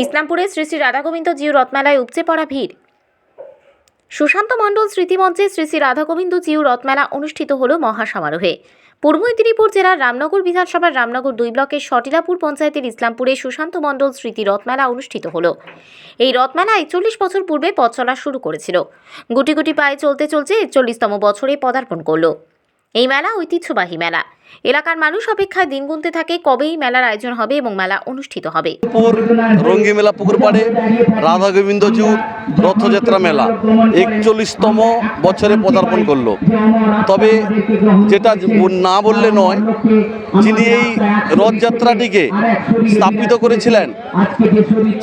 ইসলামপুরে শ্রী শ্রী রাধাগোবিন্দ জিউ রথমেলায় উপচে পড়া ভিড়। সুশান্ত মণ্ডল স্মৃতিমঞ্চে শ্রী শ্রী রাধাগোবিন্দ জিউ রথমেলা অনুষ্ঠিত হল মহাসমারোহে। পূর্ব মেদিনীপুর জেলার রামনগর বিধানসভার রামনগর দুই ব্লকের সটিলাপুর পঞ্চায়েতের ইসলামপুরে সুশান্ত মণ্ডল স্মৃতি রথমেলা অনুষ্ঠিত হল। এই রথমেলা একচল্লিশ বছর পূর্বে পথ চলা শুরু করেছিল। গুটি গুটি পায়ে চলতে চলতে একচল্লিশতম বছরে পদার্পণ করল। এই মেলা ঐতিহ্যবাহী মেলা। এলাকার মানুষ অপেক্ষায় দিন গুনতে থাকে কবেই মেলার আয়োজন হবে এবং মেলা অনুষ্ঠিত হবে। রঙ্গি মেলা পুকুর পাড়ে রাধা গোবিন্দ জিউর রথযাত্রা মেলা একচল্লিশতম বছরে পদার্পণ করল। তবে যেটা না বললে নয়, যিনি এই রথযাত্রাটিকে স্থাপিত করেছিলেন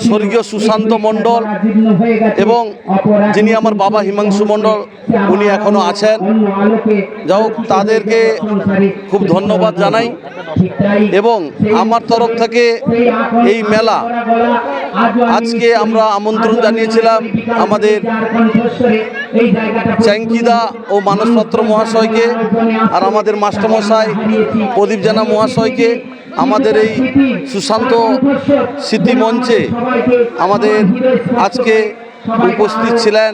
স্বর্গীয় সুশান্ত মণ্ডল এবং যিনি আমার বাবা হিমাংশু মণ্ডল, উনি এখনও আছেন। যা হোক, তাদেরকে খুব ধন্যবাদ জানাই এবং আমার তরফ থেকে এই মেলা আজকে আমরা আমন্ত্রণ জানিয়েছিলাম আমাদের চ্যাঙ্কিদা ও মানসপত্র মহাশয়কে আর আমাদের মাস্টারমশাই, প্রদীপ জানা মহাশয়কে, আমাদের এই সুশান্ত স্মৃতি মঞ্চে আমাদের আজকে উপস্থিত ছিলেন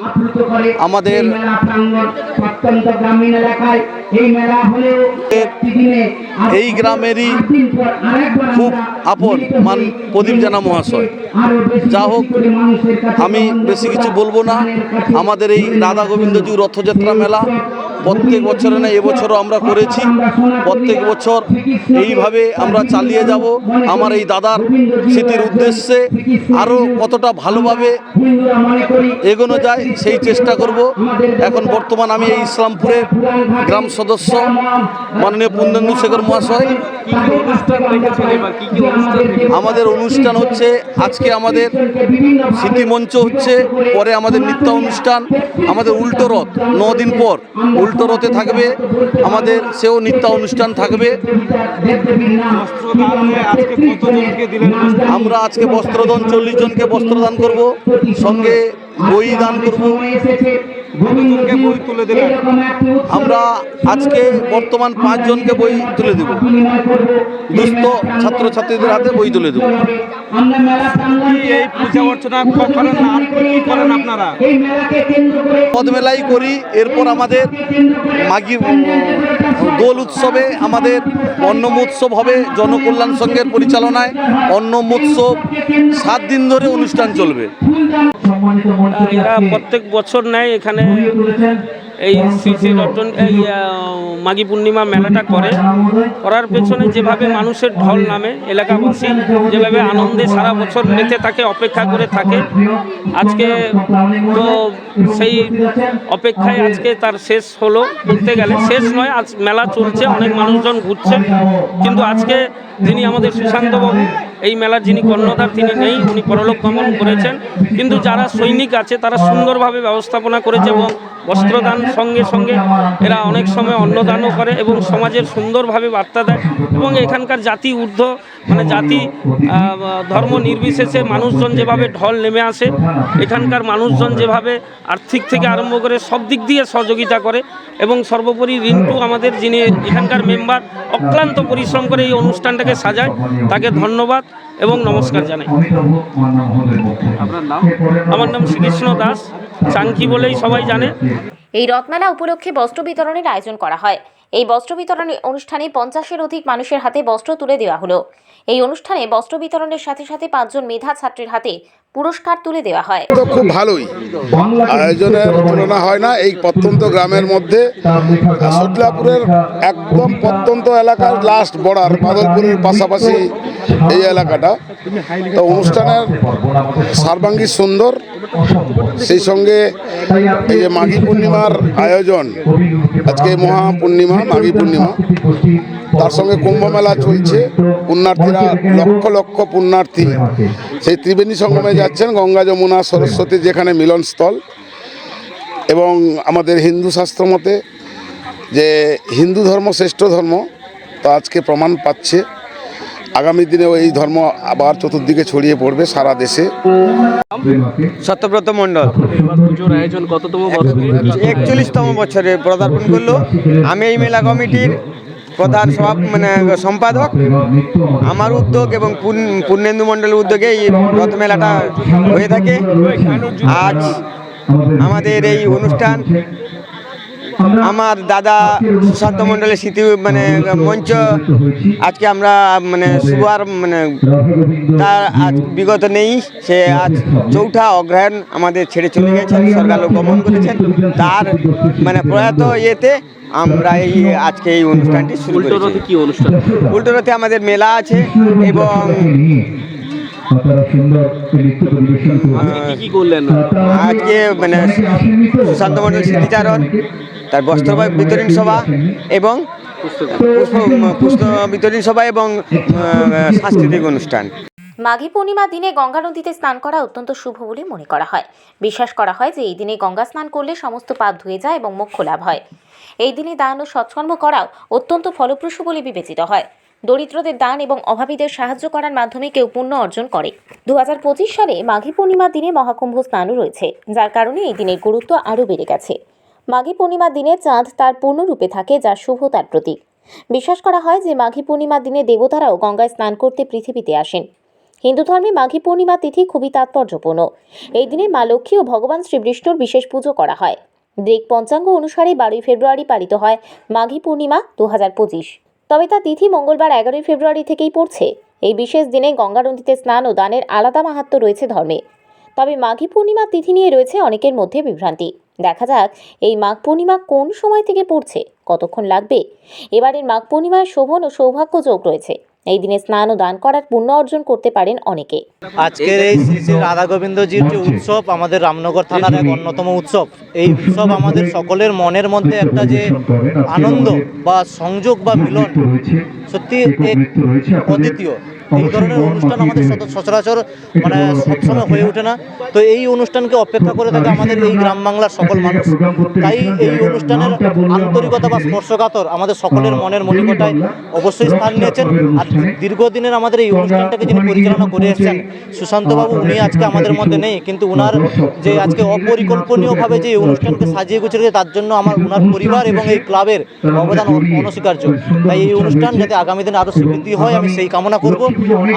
আমাদের এই গ্রামেরই খুব আপন মান প্রদীপ জানা মহাশয়। যা হোক আমি বেশি কিছু বলব না। আমাদের এই রাধা গোবিন্দজি রথযাত্রা মেলা প্রত্যেক বছরে না, এবছরও আমরা করেছি। প্রত্যেক বছর এইভাবে আমরা চালিয়ে যাব। আমার এই দাদার স্মৃতির উদ্দেশ্যে আরও কতটা ভালোভাবে এগোনো যায় সেই চেষ্টা করব। এখন বর্তমান আমি এই ইসলামপুরের গ্রাম সদস্য মাননীয় পুন্দেন্দু শেখর মহাশয়। আমাদের অনুষ্ঠান হচ্ছে, আজকে আমাদের স্মৃতিমঞ্চ হচ্ছে, পরে আমাদের নিত্য অনুষ্ঠান, আমাদের উল্টো রথ দিন পর, উল্টো রথে থাকবে, আমাদের সেও নৃত্য অনুষ্ঠান থাকবে। আমরা আজকে বস্ত্রদান, চল্লিশ জনকে বস্ত্রদান করব, সঙ্গে বই দান করব। আমরা আজকে বর্তমান পাঁচজনকে বই তুলে দেব। দুস্থ ছাত্রছাত্রীদের হাতে বই তুলে দেব। এই পূজা অর্চনা করেন না করেন আপনারা? পদ মেলাই করি এরপর আমাদের মাগি দোল উৎসবে আমাদের অন্নম উৎসব হবে জনকল্যাণ সংঘের পরিচালনায়। অন্নম উৎসব সাত দিন ধরে অনুষ্ঠান চলবে। এরা প্রত্যেক বছর নেয় এখানে। এই শ্রী শ্রী রতন এই মাঘী পূর্ণিমা মেলাটা করে। করার পেছনে যেভাবে মানুষের ঢল নামে, এলাকাবাসী যেভাবে আনন্দে সারা বছর মেতে থাকে, অপেক্ষা করে থাকে। আজকে তো সেই অপেক্ষায় আজকে তার শেষ হলো বলতে গেলে। শেষ নয়, আজ মেলা চলছে, অনেক মানুষজন ঘুরছে। কিন্তু আজকে যিনি আমাদের সুশান্তবাবু এই মেলার যিনি কর্ণধার, তিনি নেই, উনি পরলোক গমন করেছেন। কিন্তু যারা সৈনিক আছে, তারা সুন্দরভাবে ব্যবস্থাপনা করেছে এবং বস্ত্রদান সঙ্গে সঙ্গে এরা অনেক সময় অন্নদানও করে এবং সমাজের সুন্দরভাবে বার্তা দেয়। এবং এখানকার জাতি, ঊর্ধ্ব মানে জাতি ধর্ম নির্বিশেষে মানুষজন যেভাবে ঢল নেমে আসে, এখানকার মানুষজন যেভাবে আর্থিক থেকে আরম্ভ করে সব দিক দিয়ে সহযোগিতা করে এবং সর্বোপরি রিন্টু আমাদের যিনি এখানকার মেম্বার, অক্লান্ত পরিশ্রম করে এই অনুষ্ঠানটাকে সাজায়, তাকে ধন্যবাদ এবং নমস্কার জানাই। আমার নাম শ্রীকৃষ্ণ দাস চাঙ্কি বলেই সবাই জানে। এই রথমেলা উপলক্ষে বস্ত্র বিতরণের আয়োজন করা হয়। এই বস্ত্র বিতরণ অনুষ্ঠানে পঞ্চাশের অধিক মানুষের হাতে বস্ত্র তুলে দেওয়া হলো। এই অনুষ্ঠানে বস্ত্র বিতরণের সাথে সাথে পাঁচজন মেধা ছাত্রের হাতে পুরস্কার তুলে দেওয়া হয়। তো খুব ভালোই। আয়োজনের তুলনা হয় না, এই প্রত্যন্ত গ্রামের মধ্যে। সটলাপুরের একদম প্রত্যন্ত এলাকার লাস্ট বর্ডার বাদলপুরের পাশাপাশি এই এলাকাটা। তো অনুষ্ঠানের সর্বাঙ্গী সুন্দর, সেই সঙ্গে এই যে মাঘী পূর্ণিমার আয়োজন, আজকে মহা পূর্ণিমা, মাঘী পূর্ণিমা। তার সঙ্গে কুম্ভ মেলা চলছে। পুণ্যার্থীরা লক্ষ লক্ষ পুণ্যার্থী সেই ত্রিবেণী সঙ্গমে যাচ্ছেন, গঙ্গা, যমুনা, সরস্বতী যেখানে মিলনস্থল। এবং আমাদের হিন্দু শাস্ত্র মতে যে হিন্দু ধর্ম শ্রেষ্ঠ ধর্ম, তো আজকে প্রমাণ পাচ্ছে। আগামী দিনেও এই ধর্ম আবার চতুর্দিকে ছড়িয়ে পড়বে সারা দেশে। সত্যব্রত মণ্ডল, একচল্লিশতম বছরে পদার্পণ করল। আমি এই মেলা কমিটির প্রধান সভা মানে সম্পাদক আমার উদ্যোগ এবং পূর্ণ- পূর্ণেন্দু মণ্ডলের উদ্যোগে এই রথমেলাটা হয়ে থাকে। আজ আমাদের এই অনুষ্ঠান আমার দাদা মণ্ডলের স্মৃতি মানে মঞ্চ আজকে আমরা মানে শুভার মানে তার আজ বিগত নেই সে আজ চৌঠা অগ্রহায়ণ আমাদের ছেড়ে চলে গেছেন স্বর্গালোক গমন করেছেন। তার মানে প্রয়াত ইয়েতে আমরা এই আজকে এই অনুষ্ঠানটি শুরু উল্টো করেছি। কি অনুষ্ঠান? উল্টো আমাদের মেলা আছে এবং আজকে করলেন? মানে সুশান্ত মণ্ডল স্মৃতিচারণ। তার বস্ত্র বিতরণ সভা এবং পুষ্প বিতরণ সভা এবং সাংস্কৃতিক অনুষ্ঠান। মাঘী পূর্ণিমা দিনে গঙ্গা নদীতে স্নান করা অত্যন্ত শুভ বলে মনে করা হয়। বিশ্বাস করা হয় যে এই দিনে গঙ্গা স্নান করলে সমস্ত পাপ ধুয়ে যায় এবং মোক্ষ লাভ হয়। এই দিনে দান ও সৎকর্ম করাও অত্যন্ত ফলপ্রসূ বলে বিবেচিত হয়। দরিদ্রদের দান এবং অভাবীদের সাহায্য করার মাধ্যমে কেউ পুণ্য অর্জন করে। দু হাজার পঁচিশ সালে মাঘী পূর্ণিমার দিনে মহাকুম্ভ স্নানও রয়েছে, যার কারণে এই দিনের গুরুত্ব আরও বেড়ে গেছে। মাঘী পূর্ণিমার দিনে চাঁদ তার পূর্ণরূপে থাকে যা শুভ তার প্রতীক। বিশ্বাস করা হয় যে মাঘী পূর্ণিমার দিনে দেবতারাও গঙ্গায় স্নান করতে পৃথিবীতে আসেন। হিন্দু ধর্মে মাঘী পূর্ণিমা তিথি খুবই তাৎপর্যপূর্ণ। এই দিনে মা লক্ষ্মী ও ভগবান শ্রীবিষ্ণুর বিশেষ পুজো করা হয়। গ্রিক পঞ্চাঙ্গ অনুসারে বারোই ফেব্রুয়ারি পালিত হয় মাঘী পূর্ণিমা দু হাজার পঁচিশ। তবে তা তিথি মঙ্গলবার এগারোই ফেব্রুয়ারি থেকেই পড়ছে। এই বিশেষ দিনে গঙ্গা নদীতে স্নান ও দানের আলাদা মাহাত্ম রয়েছে ধর্মে। তবে মাঘী পূর্ণিমার তিথি নিয়ে রয়েছে অনেকের মধ্যে বিভ্রান্তি। দেখা যাক এই মাঘ পূর্ণিমা কোন সময় থেকে পড়ছে, কতক্ষণ লাগবে? এবারের মাঘ পূর্ণিমায় শোভন ও সৌভাগ্য যোগ রয়েছে। এই দিনে স্নান ও দান করার পুণ্য অর্জন করতে পারেন অনেকে। আজকের এই শ্রী শ্রী রাধা গোবিন্দজির যে উৎসব, আমাদের রামনগর থানার এক অন্যতম উৎসব, এই উৎসব আমাদের সকলের মনের মধ্যে একটা যে আনন্দ বা সংযোগ বা মিলন সত্যি অদ্বিতীয়। এই ধরনের অনুষ্ঠান আমাদের সচরাচর মানে সবসময় হয়ে ওঠে না। তো এই অনুষ্ঠানকে অপেক্ষা করে থাকে আমাদের এই গ্রাম বাংলার সকল মানুষ। তাই এই অনুষ্ঠানের আন্তরিকতা বা স্পর্শকাতর আমাদের সকলের মনের মনিকটায় অবশ্যই স্থান নিয়েছেন। আর দীর্ঘদিনের আমাদের এই অনুষ্ঠানটাকে যিনি পরিচালনা করে এসেছেন সুশান্তবাবু উনি আজকে আমাদের মধ্যে নেই কিন্তু উনার যে আজকে অপরিকল্পনীয়ভাবে যে এই অনুষ্ঠানকে সাজিয়ে গুছিয়ে তার জন্য আমার উনার পরিবার এবং এই ক্লাবের অবদান অনস্বীকার্য। তাই এই অনুষ্ঠান যাতে আগামী দিনে আরও স্বীকৃতি হয় আমি সেই কামনা করব।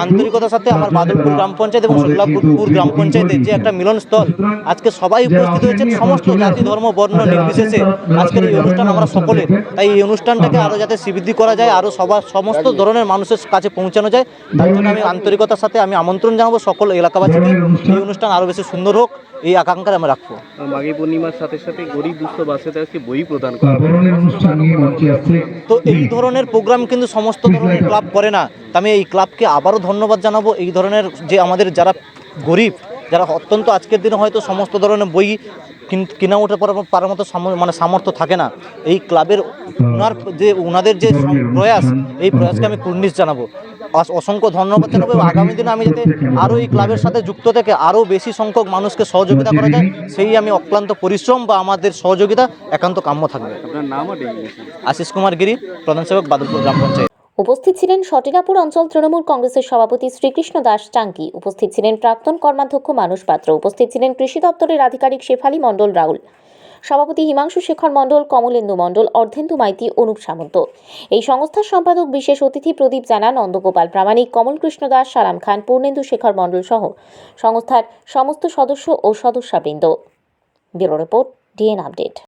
আন্তরিকতার সাথে আমার বাদলপুর গ্রাম পঞ্চায়েত এবং শুক্লাপুর গ্রাম পঞ্চায়েতের যে একটা মিলন মিলনস্থল আজকে সবাই উপস্থিত হয়েছেন সমস্ত জাতি ধর্ম বর্ণ নির্বিশেষে আজকের এই অনুষ্ঠান আমরা সকলে। তাই এই অনুষ্ঠানটাকে আরও যাতে শ্রীবৃদ্ধি করা যায় আরও সবার সমস্ত ধরনের মানুষের কাছে পৌঁছানো যায় তার জন্য আমি আন্তরিকতার সাথে আমি আমন্ত্রণ জানাব সকল এলাকাবাসীকে। এই অনুষ্ঠান আরও বেশি সুন্দর হোক এই আকাঙ্ক্ষায় আমি রাখব। মাঘী পূর্ণিমার সাথে সাথে গরিব দুস্থ বাসিন্দাদেরকে বই প্রদান করা তো এই ধরনের প্রোগ্রাম কিন্তু সমস্ত ধরনের ক্লাব করে না। তো আমি এই ক্লাবকে আবারও ধন্যবাদ জানাব। এই ধরনের যে আমাদের যারা গরিব যারা অত্যন্ত আজকের দিনে হয়তো সমস্ত ধরনের বই কিন- কিনা উঠে পড়ার পারার মতো মানে সামর্থ্য থাকে না। এই ক্লাবের ওনার যে ওনাদের যে প্রয়াস এই প্রয়াসকে আমি কুর্নিশ জানাব। অসংখ্য ধন্যবাদ জানাব এবং আগামী দিনে আমি যাতে আরও এই ক্লাবের সাথে যুক্ত থেকে আরও বেশি সংখ্যক মানুষকে সহযোগিতা করা যায় সেই আমি অক্লান্ত পরিশ্রম বা আমাদের সহযোগিতা একান্ত কাম্য থাকবে। আপনার নাম আশিস কুমার গিরি প্রধান সেবক বাদলপুর গ্রাম পঞ্চায়েত। উপস্থিত ছিলেন সটিনাপুর অঞ্চল তৃণমূল কংগ্রেসের সভাপতি শ্রীকৃষ্ণ দাস চাঙ্কি উপস্থিত ছিলেন প্রাক্তন কর্মাধ্যক্ষ মানুষ পাত্র। উপস্থিত ছিলেন কৃষি দপ্তরের আধিকারিক শেফালি মণ্ডল রাহুল সভাপতি হিমাংশু শেখর মণ্ডল, কমলেন্দু মণ্ডল, অর্ধেন্দু মাইতি, অনুপ সামন্ত। এই সংস্থার সম্পাদক বিশেষ অতিথি প্রদীপ জানা নন্দগোপাল প্রামাণিক কমল কৃষ্ণ দাস, সালাম খান, পূর্ণেন্দু শেখর মণ্ডল সহ সংস্থার সমস্ত সদস্য ও সদস্যবৃন্দ। Bureau report, DN update.